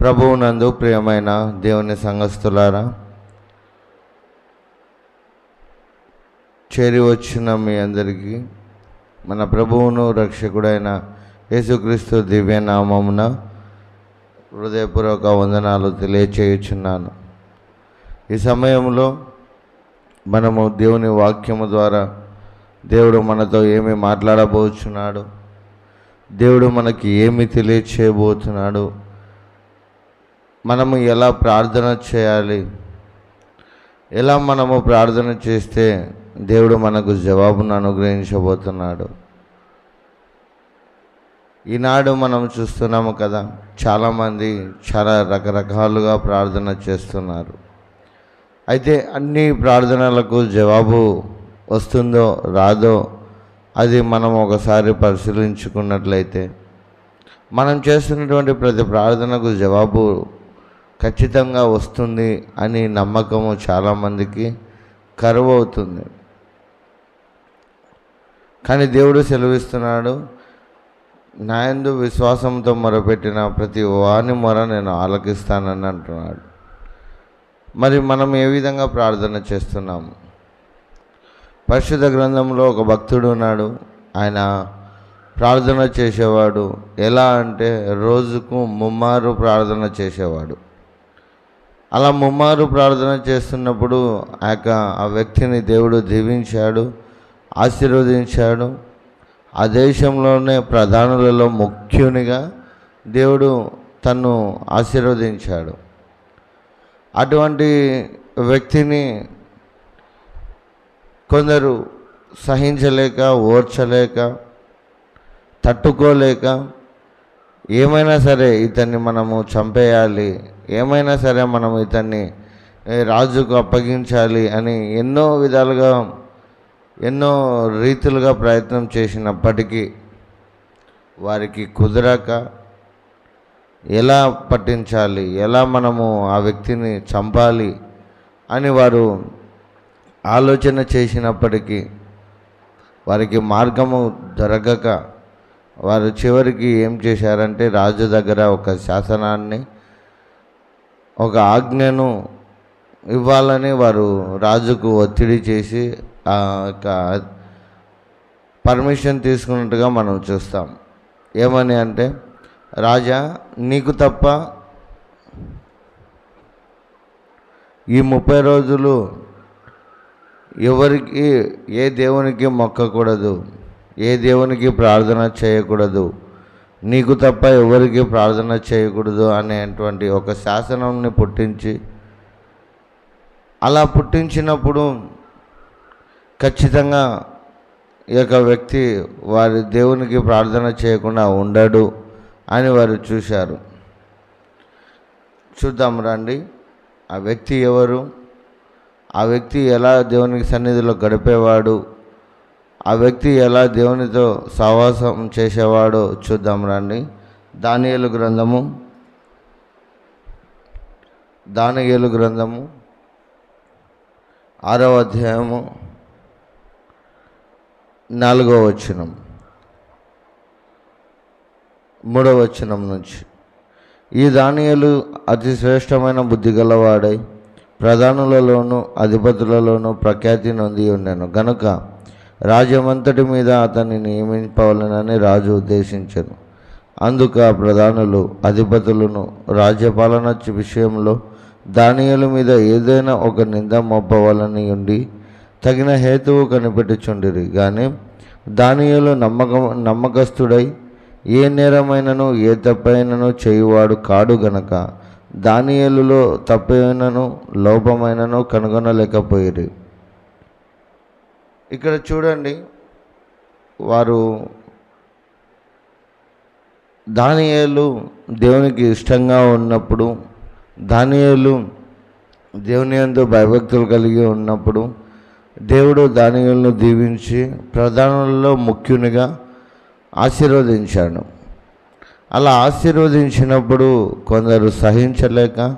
ప్రభువునందు ప్రియమైన దేవుని సంఘస్థులారా చేరి వచ్చిన మీ అందరికీ మన ప్రభువును రక్షకుడైన యేసుక్రీస్తు దివ్యనామమున హృదయపూర్వక వందనాలు తెలియచేయుచున్నాను. ఈ సమయంలో మనము దేవుని వాక్యము ద్వారా దేవుడు మనతో ఏమి మాట్లాడబోచున్నాడు దేవుడు మనకి ఏమి తెలియచేయబోతున్నాడు మనము ఎలా ప్రార్థన చేయాలి? ఎలా మనము ప్రార్థన చేస్తే దేవుడు మనకు జవాబును అనుగ్రహించబోతున్నాడు? ఈనాడు మనం చూస్తున్నాము కదా చాలామంది చాలా రకరకాలుగా ప్రార్థన చేస్తున్నారు. అయితే అన్ని ప్రార్థనలకు జవాబు వస్తుందో రాదో అది మనం ఒకసారి పరిశీలించుకున్నట్లయితే మనం చేస్తున్నటువంటి ప్రతి ప్రార్థనకు జవాబు ఖచ్చితంగా వస్తుంది అని నమ్మకము చాలామందికి కరువు అవుతుంది కానీ దేవుడు సెలవిస్తున్నాడు నాయందు విశ్వాసంతో మొరపెట్టిన ప్రతి వాని మొర నేను ఆలకిస్తానని అంటున్నాడు. మరి మనం ఏ విధంగా ప్రార్థన చేస్తున్నాము? పరిశుద్ధ గ్రంథంలో ఒక భక్తుడు ఉన్నాడు ఆయన ప్రార్థన చేసేవాడు. ఎలా అంటే రోజుకు ముమ్మారు ప్రార్థన చేసేవాడు. అలా ముమ్మారు ప్రార్థన చేస్తున్నప్పుడు ఆ యొక్క ఆ వ్యక్తిని దేవుడు దీవించాడు ఆశీర్వదించాడు. ఆ దేశంలోనే ప్రధానులలో ముఖ్యునిగా దేవుడు తను ఆశీర్వదించాడు. అటువంటి వ్యక్తిని కొందరు సహించలేక ఓర్చలేక తట్టుకోలేక ఏమైనా సరే ఇతన్ని మనము చంపేయాలి ఏమైనా సరే మనం ఇతన్ని రాజుకు అప్పగించాలి అని ఎన్నో విధాలుగా ఎన్నో రీతులుగా ప్రయత్నం చేసినప్పటికీ వారికి కుదరక ఎలా పట్టించాలి ఎలా మనము ఆ వ్యక్తిని చంపాలి అని వారు ఆలోచన చేసినప్పటికీ వారికి మార్గము దొరకక వారు చివరికి ఏం చేశారంటే రాజు దగ్గర ఒక శాసనాన్ని ఒక ఆజ్ఞను ఇవ్వాలని వారు రాజుకు ఒత్తిడి చేసి ఆ యొక్క పర్మిషన్ తీసుకున్నట్టుగా మనం చూస్తాం. ఏమని అంటే రాజా నీకు తప్ప ఈ ముప్పై రోజులు ఎవరికి ఏ దేవునికి మొక్కకూడదు ఏ దేవునికి ప్రార్థన చేయకూడదు నీకు తప్ప ఎవరికి ప్రార్థన చేయకూడదు అనేటువంటి ఒక శాసనంని పుట్టించి అలా పుట్టించినప్పుడు ఖచ్చితంగా ఈ యొక్క వ్యక్తి వారి దేవునికి ప్రార్థన చేయకుండా ఉండడు అని వారు చూశారు. చూద్దాం రండి. ఆ వ్యక్తి ఎవరు? ఆ వ్యక్తి ఎలా దేవునికి సన్నిధిలో గడిపేవాడు? ఆ వ్యక్తి ఎలా దేవునితో సహవాసం చేసేవాడో చూద్దాం రండి. దానియలు గ్రంథము. దానియలు గ్రంథము. ఆరవ అధ్యాయము. నాలుగవ వచనం. మూడవ వచనం నుంచి. ఈ దానియలు అతి శ్రేష్టమైన బుద్ధి గలవాడై ప్రధానులలోనూ అధిపతులలోనూ ప్రఖ్యాతి నొంది ఉండెను. గనుక రాజ్యమంతటి మీద అతన్ని నియమింపవలనని రాజు ఉద్దేశించను. అందుకు ఆ ప్రధానులు అధిపతులను రాజ్యపాలన విషయంలో దానియుల మీద ఏదైనా ఒక నింద మోపవలని ఉండి తగిన హేతువు కనిపెట్టుచుండిరి. కానీ దానియులు నమ్మకం నమ్మకస్తుడై ఏ నేరమైనను ఏ తప్పైనను చేయువాడు కాడు గనక దానియలులో తప్పైనను లోపమైనను కనుగొనలేకపోయిరి. ఇక్కడ చూడండి వారు దానియేలు దేవునికి ఇష్టంగా ఉన్నప్పుడు దానియేలు దేవుని యందు భయభక్తులు కలిగి ఉన్నప్పుడు దేవుడు దానియాలను దీవించి ప్రధానులలో ముఖ్యునిగా ఆశీర్వదించాడు. అలా ఆశీర్వదించినప్పుడు కొందరు సహించలేక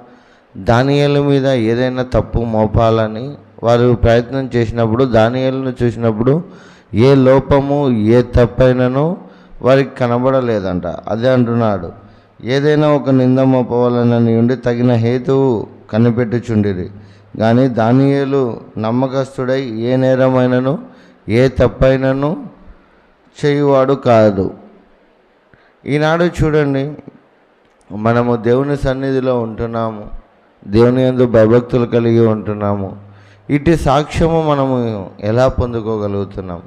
దానియాల మీద ఏదైనా తప్పు మోపాలని వారు ప్రయత్నం చేసినప్పుడు దానియలను చూసినప్పుడు ఏ లోపము ఏ తప్పైనను వారికి కనబడలేదంట. అదే అంటున్నాడు. ఏదైనా ఒక నింద మోపవాలనని ఉండి తగిన హేతువు కనిపెట్టుచుండిరి. కానీ దానియేలు నమ్మకస్తుడై ఏ నేరమైనను ఏ తప్పైనను చేయువాడు కాదు. ఈనాడు చూడండి మనము దేవుని సన్నిధిలో ఉంటున్నాము. దేవుని యందు భయభక్తులు కలిగి ఉంటున్నాము. ఇటు సాక్ష్యము మనము ఎలా పొందుకోగలుగుతున్నాం?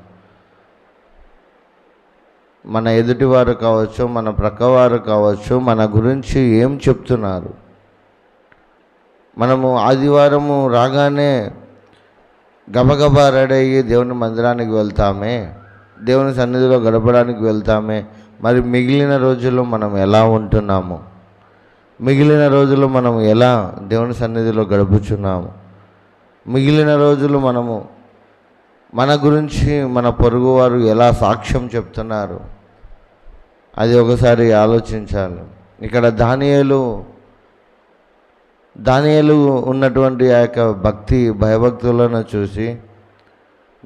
మన ఎదుటివారు కావచ్చు మన ప్రక్కవారు కావచ్చు మన గురించి ఏం చెప్తున్నారు? మనము ఆదివారము రాగానే గబగబా రెడీ అయ్యి దేవుని మందిరానికి వెళ్తామే దేవుని సన్నిధిలో గడపడానికి వెళ్తామే మరి మిగిలిన రోజుల్లో మనం ఎలా ఉంటున్నాము? మిగిలిన రోజులు మనం ఎలా దేవుని సన్నిధిలో గడుపుచున్నాము? మిగిలిన రోజులు మనము మన గురించి మన పొరుగువారు ఎలా సాక్ష్యం చెప్తున్నారు అది ఒకసారి ఆలోచించాలి. ఇక్కడ దానియలు దానియలు ఉన్నటువంటి ఆ యొక్క భక్తి భయభక్తులను చూసి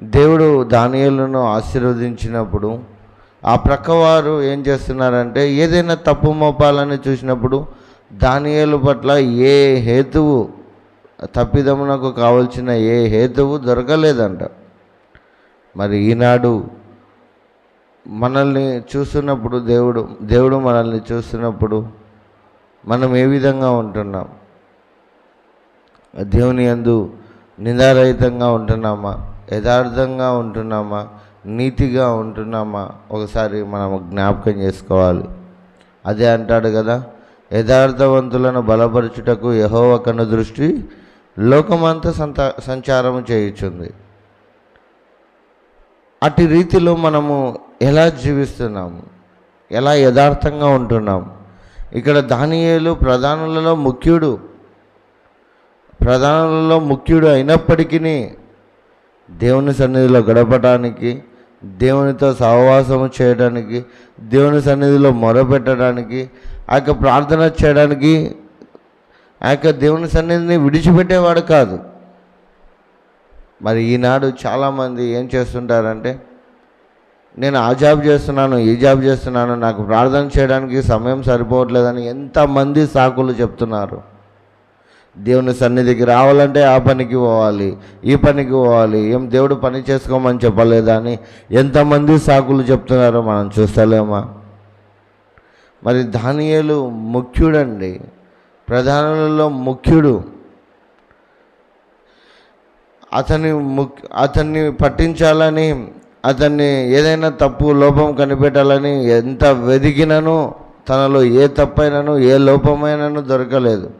దేవుడు దానియలను ఆశీర్వదించినప్పుడు ఆ ప్రక్కవారు ఏం చేస్తున్నారంటే ఏదైనా తప్పు మోపాలని చూసినప్పుడు దానియలు పట్ల ఏ హేతువు తప్పిదమునకు కావలసిన ఏ హేతువు దొరకలేదంట. మరి ఈనాడు మనల్ని చూస్తున్నప్పుడు దేవుడు దేవుడు మనల్ని చూస్తున్నప్పుడు మనం ఏ విధంగా ఉంటున్నాం? దేవుని యందు నిందారహితంగా ఉంటున్నామా? యథార్థంగా ఉంటున్నామా? నీతిగా ఉంటున్నామా? ఒకసారి మనం జ్ఞాపకం చేసుకోవాలి. అదే అంటాడు కదా యథార్థవంతులను బలపరచుటకు యహోవ కన్ను దృష్టి లోకమంతా సంత సంచారము చేయుచుంది. అటు రీతిలో మనము ఎలా జీవిస్తున్నాము ఎలా యథార్థంగా ఉంటున్నాం? ఇక్కడ దానియేలు ప్రధానులలో ముఖ్యుడు ప్రధానులలో ముఖ్యుడు అయినప్పటికీ దేవుని సన్నిధిలో గడపడానికి దేవునితో సహవాసము చేయడానికి దేవుని సన్నిధిలో మొరపెట్టడానికి ఆ యొక్క ప్రార్థన చేయడానికి ఆ యొక్క దేవుని సన్నిధిని విడిచిపెట్టేవాడు కాదు. మరి ఈనాడు చాలామంది ఏం చేస్తుంటారంటే నేను ఆ జాబ్ చేస్తున్నాను ఈ జాబ్ చేస్తున్నాను నాకు ప్రార్థన చేయడానికి సమయం సరిపోవట్లేదని ఎంతమంది సాకులు చెప్తున్నారు. దేవుని సన్నిధికి రావాలంటే ఆ పనికి పోవాలి ఈ పనికి పోవాలి ఏం దేవుడు పని చేసుకోమని చెప్పలేదా అని ఎంతమంది సాకులు చెప్తున్నారో మనం చూస్తలేమా? మరి ధాన్యాలు ముఖ్యుడండి. ప్రధానులలో ముఖ్యుడు. అతని ముక్ అతన్ని పట్టించాలని అతన్ని ఏదైనా తప్పు లోపం కనిపెట్టాలని ఎంత వెదిగినను తనలో ఏ తప్పైనను ఏ లోపమైనను దొరకలేదు.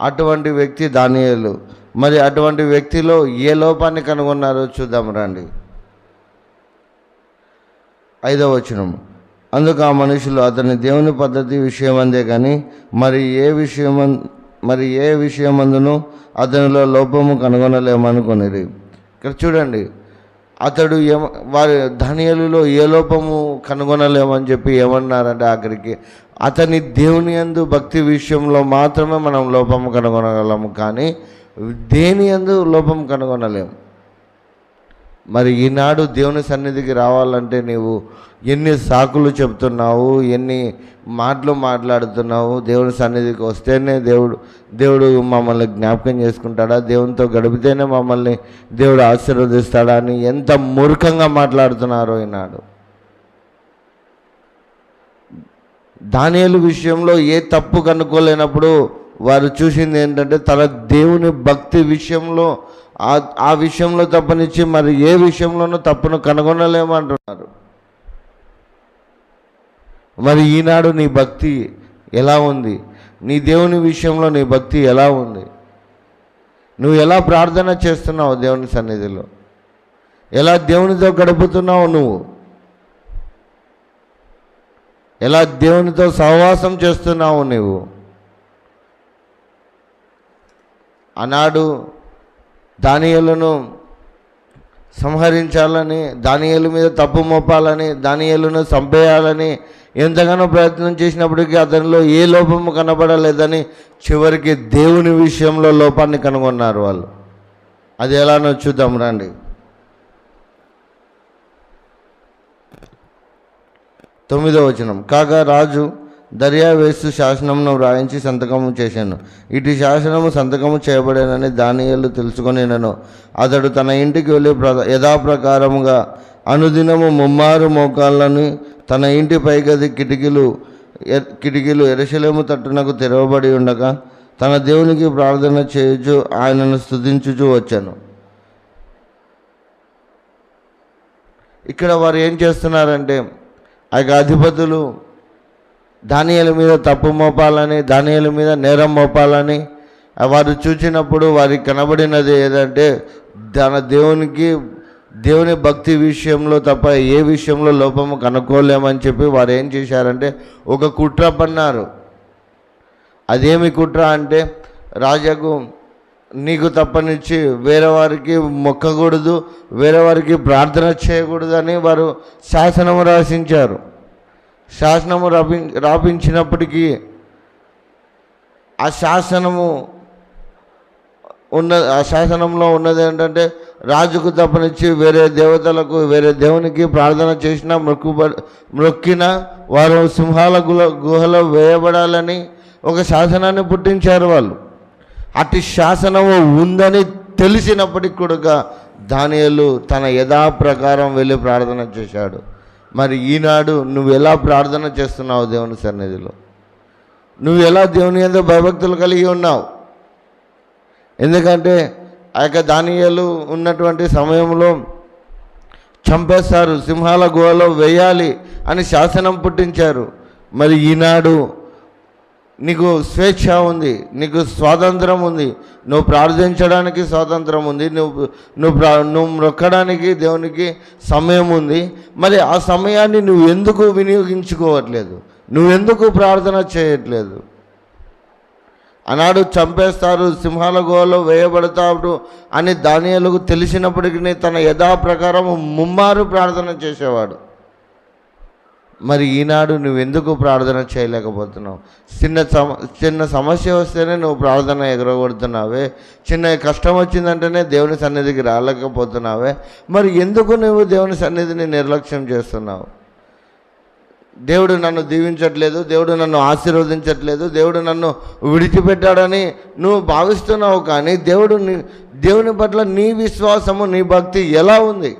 అటువంటి వ్యక్తి దానియలు. మరి అటువంటి వ్యక్తిలో ఏ లోపాన్ని కనుగొన్నారో చూద్దాం రండి. ఐదవ వచనం అందుకు ఆ మనుషులు అతని దేవుని పద్ధతి విషయమందే కానీ మరి ఏ విషయమం మరి ఏ విషయమందును అతనిలో లోపము కనుగొనలేమనుకొనిరి. ఇక్కడ చూడండి అతడు ఏమ వారి ధనియలులో ఏ లోపము కనుగొనలేమని చెప్పి ఏమన్నారంటే ఆఖరికి అతని దేవుని యందు భక్తి విషయంలో మాత్రమే మనం లోపము కనుగొనగలము కానీ దేని యందు లోపం కనుగొనలేము మరి ఈనాడు దేవుని సన్నిధికి రావాలంటే నీవు ఎన్ని సాకులు చెప్తున్నావు ఎన్ని మాటలు మాట్లాడుతున్నావు దేవుని సన్నిధికి వస్తేనే దేవుడు దేవుడు మమ్మల్ని జ్ఞాపకం చేసుకుంటాడా దేవునితో గడిపితేనే మమ్మల్ని దేవుడు ఆశీర్వదిస్తాడా అని ఎంత మూర్ఖంగా మాట్లాడుతున్నారో ఈనాడు. దానియలు విషయంలో ఏ తప్పు కనుక్కోలేనప్పుడు వారు చూసింది ఏంటంటే తన దేవుని భక్తి విషయంలో ఆ ఆ విషయంలో తప్పనిచ్చి మరి ఏ విషయంలోనూ తప్పును కనుగొనలేమంటున్నారు మరి ఈనాడు నీ భక్తి ఎలా ఉంది? నీ దేవుని విషయంలో నీ భక్తి ఎలా ఉంది? నువ్వు ఎలా ప్రార్థన చేస్తున్నావు దేవుని సన్నిధిలో? ఎలా దేవునితో గడుపుతున్నావు నువ్వు? ఎలా దేవునితో సహవాసం చేస్తున్నావు నువ్వు ఆనాడు దానియలను సంహరించాలని దానియలు మీద తప్పు మోపాలని దానియలను చంపేయాలని ఎంతగానో ప్రయత్నం చేసినప్పటికీ అతనిలో ఏ లోపము కనబడలేదని చివరికి దేవుని విషయంలో లోపాన్ని కనుగొన్నారు వాళ్ళు. అది ఎలానో చూద్దాం రండి. తొమ్మిదో వచనం. కాగా రాజు దర్యావేస్తు శాసనమును వ్రాయించి సంతకము చేశాను. ఇటు శాసనము సంతకము చేయబడేనని దానియలు తెలుసుకొని అతడు తన ఇంటికి వెళ్ళి ప్ర యథాప్రకారముగా అనుదినము ముమ్మారు మోకాళ్ళని తన ఇంటి పైగది కిటికీలు కిటికీలు ఎరశలేము తట్టునకు తెరవబడి ఉండగా తన దేవునికి ప్రార్థన చేయుచు ఆయనను స్తుతించుచు వచ్చాను. ఇక్కడ వారు ఏం చేస్తున్నారంటే ఆ యొక్క అధిపతులు దానియల మీద తప్పు మోపాలని దానియల మీద నేరం మోపాలని వారు చూచినప్పుడు వారికి కనబడినది ఏదంటే తన దేవునికి దేవుని భక్తి విషయంలో తప్ప ఏ విషయంలో లోపము కనుక్కోలేమని చెప్పి వారు ఏం చేశారంటే ఒక కుట్ర పన్నారు. అదేమి కుట్ర అంటే రాజాకు నీకు తప్పనిచ్చి వేరే వారికి మొక్కకూడదు వేరే వారికి ప్రార్థన చేయకూడదు అని వారు శాసనం రాసించారు. శాసనము రాపి రాపించినప్పటికీ ఆ శాసనము ఉన్న ఆ శాసనంలో ఉన్నది ఏంటంటే రాజుకు తప్పనిచ్చి వేరే దేవతలకు వేరే దేవునికి ప్రార్థన చేసినా మొక్కుబ మొక్కిన వారు సింహాల గుహలో వేయబడాలని ఒక శాసనాన్ని పుట్టించారు వాళ్ళు. అటు శాసనము ఉందని తెలిసినప్పటికి కూడా దానియలు తన యథాప్రకారం వెళ్ళి ప్రార్థన చేశాడు. మరి ఈనాడు నువ్వు ఎలా ప్రార్థన చేస్తున్నావు దేవుని సన్నిధిలో? నువ్వు ఎలా దేవుని ఎందు భయభక్తులు కలిగి ఉన్నావు? ఎందుకంటే ఆ యొక్క దానియాలు ఉన్నటువంటి సమయంలో చంపేస్తారు సింహాల గుహలో వేయాలి అని శాసనం పుట్టించారు. మరి ఈనాడు నీకు స్వేచ్ఛ ఉంది నీకు స్వాతంత్రం ఉంది. నువ్వు ప్రార్థించడానికి స్వాతంత్రం ఉంది నువ్వు నువ్వు ప్రా నువ్వు మొక్కడానికి దేవునికి సమయం ఉంది. మరి ఆ సమయాన్ని నువ్వు ఎందుకు వినియోగించుకోవట్లేదు? నువ్వెందుకు ప్రార్థన చేయట్లేదు? ఆనాడు చంపేస్తారు సింహాల గుహలో వేయబడతాడు అని దానియాలకు తెలిసినప్పటికీ తన యథాప్రకారం ముమ్మారు ప్రార్థన చేసేవాడు. మరి ఈనాడు నువ్వెందుకు ప్రార్థన చేయలేకపోతున్నావు? చిన్న సమ చిన్న సమస్య వస్తేనే నువ్వు ప్రార్థన ఎగరగొడుతున్నావే. చిన్న కష్టం వచ్చిందంటేనే దేవుని సన్నిధికి రాలేకపోతున్నావే. మరి ఎందుకు నువ్వు దేవుని సన్నిధిని నిర్లక్ష్యం చేస్తున్నావు? దేవుడు నన్ను దీవించట్లేదు దేవుడు నన్ను ఆశీర్వదించట్లేదు దేవుడు నన్ను విడిచిపెట్టాడని నువ్వు భావిస్తున్నావు కానీ దేవుడు నీ దేవుని పట్ల నీ విశ్వాసము నీ భక్తి ఎలా ఉంది?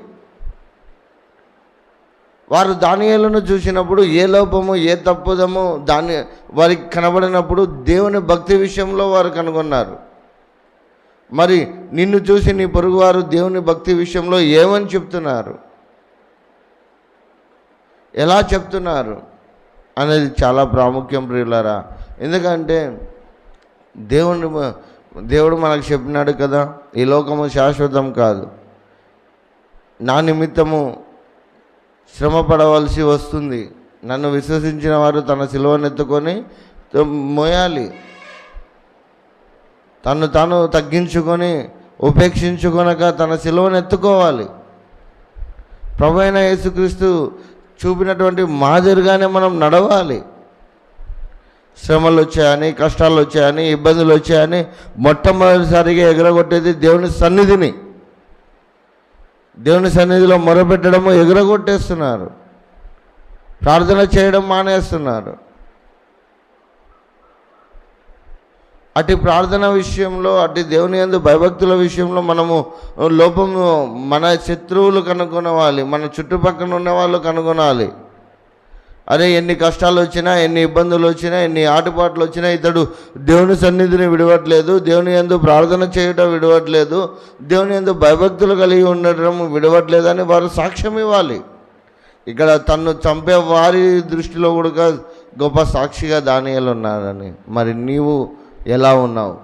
వారు దానియాలను చూసినప్పుడు ఏ లోపము ఏ తప్పుదము దాని వారికి కనబడినప్పుడు దేవుని భక్తి విషయంలో వారు కనుగొన్నారు. మరి నిన్ను చూసి నీ పొరుగువారు దేవుని భక్తి విషయంలో ఏమని చెప్తున్నారు? ఎలా చెప్తున్నారు? అనేది చాలా ప్రాముఖ్యం ప్రియులారా. ఎందుకంటే దేవుని దేవుడు మనకు చెప్పినాడు కదా ఈ లోకము శాశ్వతం కాదు. నా నిమిత్తము శ్రమ పడవలసి వస్తుంది. నన్ను విశ్వసించిన వారు తన సిలువనెత్తుకొని మోయాలి. తను తాను తగ్గించుకొని ఉపేక్షించుకొనక తన సిలువను ఎత్తుకోవాలి ప్రభు అయిన యేసుక్రీస్తు చూపినటువంటి మాదిరిగానే మనం నడవాలి. శ్రమలు వచ్చాయని కష్టాలు వచ్చాయని ఇబ్బందులు వచ్చాయని మొట్టమొదటిసారిగా ఎగరగొట్టేది దేవుని సన్నిధిని. దేవుని సన్నిధిలో మొరపెట్టడము ఎగురగొట్టేస్తున్నారు. ప్రార్థన చేయడం మానేస్తున్నారు. అటు ప్రార్థన విషయంలో అటు దేవుని యందు భయభక్తుల విషయంలో మనము లోపము మన శత్రువులు కనుగొనవాలి మన చుట్టుపక్కల ఉన్న వాళ్ళు కనుగొనాలి. అరే ఎన్ని కష్టాలు వచ్చినా ఎన్ని ఇబ్బందులు వచ్చినా ఎన్ని ఆటుపాట్లు వచ్చినా ఇతడు దేవుని సన్నిధిని విడవట్లేదు దేవుని ఎందు ప్రార్థన చేయటం విడవట్లేదు దేవుని ఎందు భయభక్తులు కలిగి ఉండటం విడవట్లేదని వారు సాక్ష్యం ఇవ్వాలి. ఇక్కడ తన్ను చంపే వారి దృష్టిలో కూడా గొప్ప సాక్షిగా దానియాలు ఉన్నారని మరి నీవు ఎలా ఉన్నావు?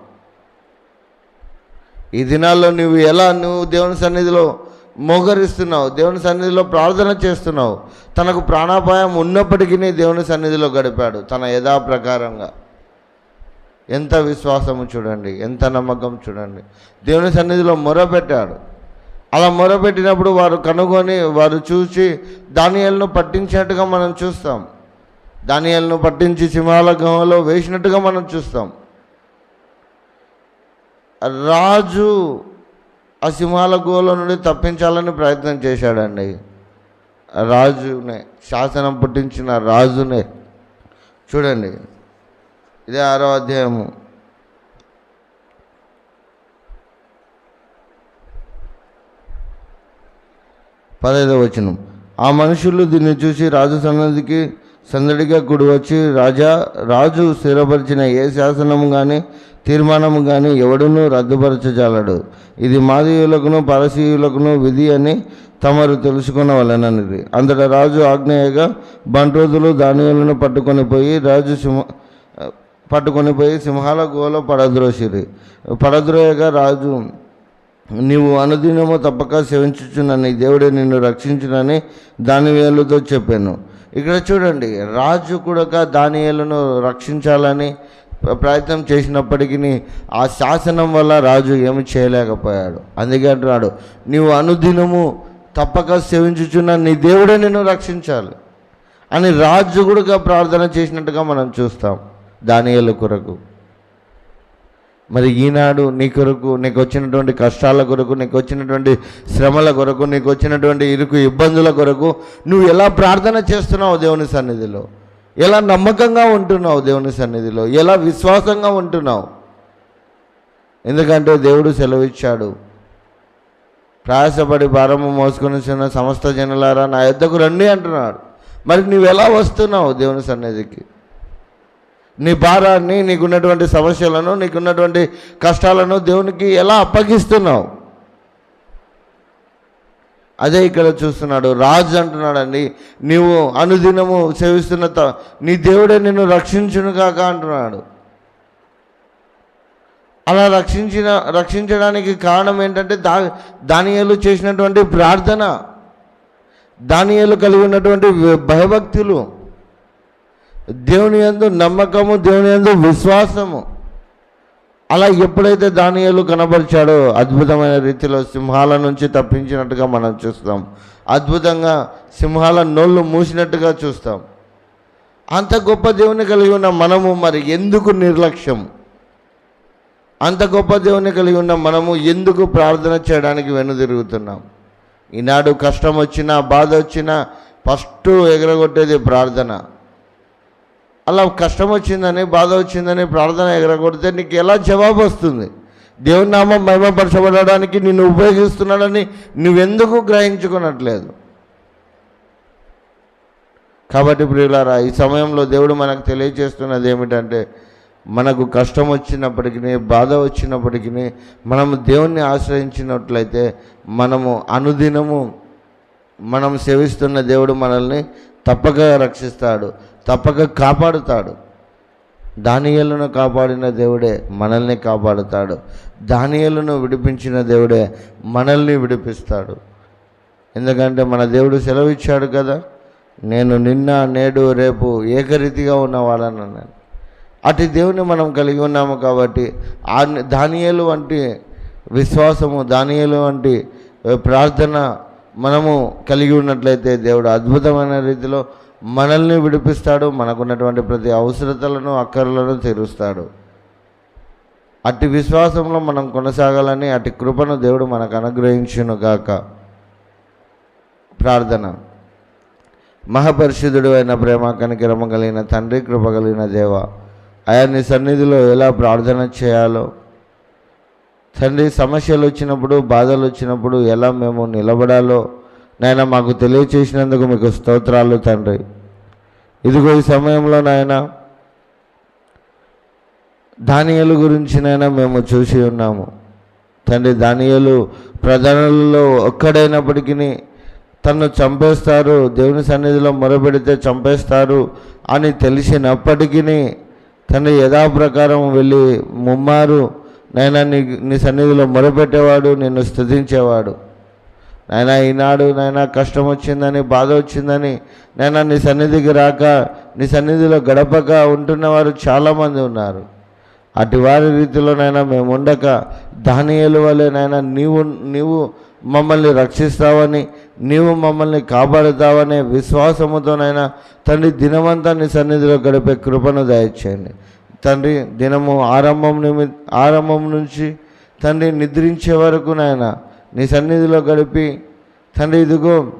ఈ దినాల్లో నువ్వు ఎలా నువ్వు దేవుని సన్నిధిలో మోగరిస్తున్నావు. దేవుని సన్నిధిలో ప్రార్థన చేస్తున్నావు. తనకు ప్రాణాపాయం ఉన్నప్పటికీ దేవుని సన్నిధిలో గడిపాడు. తన యథాప్రకారంగా. ఎంత విశ్వాసము చూడండి. ఎంత నమ్మకం చూడండి. దేవుని సన్నిధిలో మొరపెట్టాడు. అలా మొరపెట్టినప్పుడు వారు కనుగొని వారు చూసి దానియలను పట్టించినట్టుగా మనం చూస్తాం. దానియలను పట్టించి సింహాల గమలో వేసినట్టుగా మనం చూస్తాం. రాజు ఆ సింహాల గోల నుండి తప్పించాలని ప్రయత్నం చేశాడండి. రాజునే శాసనం పుట్టించిన రాజునే. చూడండి ఇదే ఆరో అధ్యాయము. పదహైదో వచనం. ఆ మనుషులు దీన్ని చూసి రాజు సన్నదికి సందడిగా కూడి వచ్చి రాజా రాజు స్థిరపరిచిన ఏ శాసనము కానీ తీర్మానము కానీ ఎవడునూ రద్దుపరచజాలడు. ఇది మాదీయులకును పరసీయులకును విధి అని తమరు తెలుసుకునవలెననిది అంతట రాజు ఆజ్ఞేయగా బంట్రోజులు ధాన్యాలను పట్టుకొని పోయి రాజు సింహ పట్టుకొని పోయి సింహాల గోలో పడద్రోసిరి. పడద్రోయగా రాజు నీవు అనుదినము తప్పక సేవించుచునని దేవుడే నిన్ను రక్షించునని దానివేలుతో చెప్పాను. ఇక్కడ చూడండి రాజు కూడా దానియేలును రక్షించాలని ప్రయత్నం చేసినప్పటికీ ఆ శాసనం వల్ల రాజు ఏమి చేయలేకపోయాడు. అందుకే అంటున్నాడు నీవు అనుదినము తప్పక సేవించుచున్న నీ దేవుడే నిన్ను రక్షించాలి. అని రాజు కూడా ప్రార్థన చేసినట్టుగా మనం చూస్తాం దానియల కొరకు. మరి ఈనాడు నీ కొరకు నీకు వచ్చినటువంటి కష్టాల కొరకు నీకు వచ్చినటువంటి శ్రమల కొరకు నీకు వచ్చినటువంటి ఇరుకు ఇబ్బందుల కొరకు నువ్వు ఎలా ప్రార్థన చేస్తున్నావు దేవుని సన్నిధిలో? ఎలా నమ్మకంగా ఉంటున్నావు దేవుని సన్నిధిలో? ఎలా విశ్వాసంగా ఉంటున్నావు? ఎందుకంటే దేవుడు సెలవిచ్చాడు. ప్రయాసపడి భారము మోసుకొని చిన్న సమస్త జనులారా నా యొద్దకు రండి అంటున్నాడు. మరి నువ్వు ఎలా వస్తున్నావు దేవుని సన్నిధికి? నీ భారాన్ని నీకున్నటువంటి సమస్యలను నీకున్నటువంటి కష్టాలను దేవునికి ఎలా అప్పగిస్తున్నావు? అదే ఇక్కడ చూస్తున్నాడు. రాజు అంటున్నాడండి నీవు అనుదినము సేవిస్తున్న త- నీ దేవుడే నిన్ను రక్షించును కాక అంటున్నాడు. అలా రక్షించిన రక్షించడానికి కారణం ఏంటంటే దా దానియాలు చేసినటువంటి ప్రార్థన దానియాలు కలిగి ఉన్నటువంటి భయభక్తులు దేవుని యందు నమ్మకము దేవుని యందు విశ్వాసము. అలా ఎప్పుడైతే దానియాలు కనబరిచాడో అద్భుతమైన రీతిలో సింహాల నుంచి తప్పించినట్టుగా మనం చూస్తాం. అద్భుతంగా సింహాల నోళ్ళు మూసినట్టుగా చూస్తాం. అంత గొప్ప దేవుని కలిగి ఉన్న మనము మరి ఎందుకు నిర్లక్ష్యం? అంత గొప్ప దేవుని కలిగి ఉన్న మనము ఎందుకు ప్రార్థన చేయడానికి వెనుదిరుగుతున్నాం? ఈనాడు కష్టం వచ్చినా బాధ వచ్చినా ఫస్ట్ ఎగరగొట్టేది ప్రార్థన. అలా కష్టం వచ్చిందని బాధ వచ్చిందని ప్రార్థన ఎగరగొడితే నీకు ఎలా జవాబు వస్తుంది? దేవుని నామం మహిమపరచబడడానికి నిన్ను ఉపయోగిస్తున్నాడని నువ్వెందుకు గ్రహించుకున్నట్లేదు కాబట్టి ప్రియులారా ఈ సమయంలో దేవుడు మనకు తెలియజేస్తున్నది ఏమిటంటే మనకు కష్టం వచ్చినప్పటికీ బాధ వచ్చినప్పటికీ మనము దేవుణ్ణి ఆశ్రయించినట్లయితే మనము అనుదినము మనం సేవిస్తున్న దేవుడు మనల్ని తప్పక రక్షిస్తాడు తప్పక కాపాడుతాడు. దానియలను కాపాడిన దేవుడే మనల్ని కాపాడుతాడు. దానియలను విడిపించిన దేవుడే మనల్ని విడిపిస్తాడు. ఎందుకంటే మన దేవుడు సెలవిచ్చాడు కదా నేను నిన్న నేడు రేపు ఏకరీతిగా ఉన్నవాడని అన్నాను. అటు దేవుని మనం కలిగి ఉన్నాము కాబట్టి ఆ దానియలు వంటి విశ్వాసము దానియలు వంటి ప్రార్థన మనము కలిగి ఉన్నట్లయితే దేవుడు అద్భుతమైన రీతిలో మనల్ని విడిపిస్తాడు మనకున్నటువంటి ప్రతి అవసరతలను అక్కర్లను తీరుస్తాడు. అట్టి విశ్వాసంలో మనం కొనసాగాలని అట్టి కృపను దేవుడు మనకు అనుగ్రహించును గాక. ప్రార్థన. మహాపరిశుద్ధుడు అయిన ప్రేమ కనికిరమ కలిగిన తండ్రి కృప కలిగిన దేవ ఆయన్ని సన్నిధిలో ఎలా ప్రార్థన చేయాలో తండ్రి సమస్యలు వచ్చినప్పుడు బాధలు వచ్చినప్పుడు ఎలా మేము నిలబడాలో నాయన మాకు తెలియచేసినందుకు మీకు స్తోత్రాలు తండ్రి. ఇదిగో ఈ సమయంలో నాయన దానియలు గురించినైనా మేము చూసి ఉన్నాము. తండ్రి దానియలు ప్రధానులలో ఒక్కడైనప్పటికీ తను చంపేస్తారు దేవుని సన్నిధిలో మొరపెడితే చంపేస్తారు అని తెలిసినప్పటికీ తండ్రి యథాప్రకారం వెళ్ళి ముమ్మారు నైనా నీ నీ సన్నిధిలో మొరపెట్టేవాడు నిన్ను స్తుతించేవాడు నైనా ఈనాడు నైనా కష్టం వచ్చిందని బాధ వచ్చిందని నైనా నీ సన్నిధికి రాక నీ సన్నిధిలో గడపక ఉంటున్నవారు చాలామంది ఉన్నారు. అటు వారి రీతిలోనైనా మేము ఉండక దానియలు వలె నైనా నీవు నీవు మమ్మల్ని రక్షిస్తావని నీవు మమ్మల్ని కాపాడుతావనే విశ్వాసముతోనైనా తండ్రి దినమంతా నీ సన్నిధిలో గడిపే కృపను దయచేయండి. తండ్రి దినము ఆరంభం నిమి ఆరంభం నుంచి తండ్రి నిద్రించే వరకు నాయన నీ సన్నిధిలో గడిపి తండ్రి ఇదిగో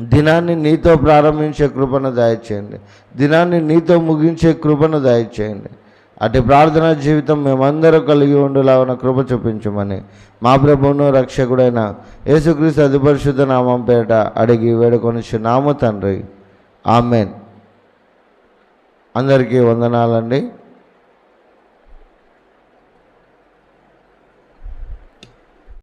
దినాన్ని నీతో ప్రారంభించే కృపను దయచేయండి. దినాన్ని నీతో ముగించే కృపను దయచేయండి. అటు ప్రార్థనా జీవితం మేమందరూ కలిగి ఉండులాగిన కృప చూపించమని మా ప్రభువును రక్షకుడైన యేసుక్రీస్తు అధిపరిశుద్ధ నామం పేట అడిగి వేడుకొని నామ తండ్రి. ఆమెన్. అందరికీ వందనాలండి.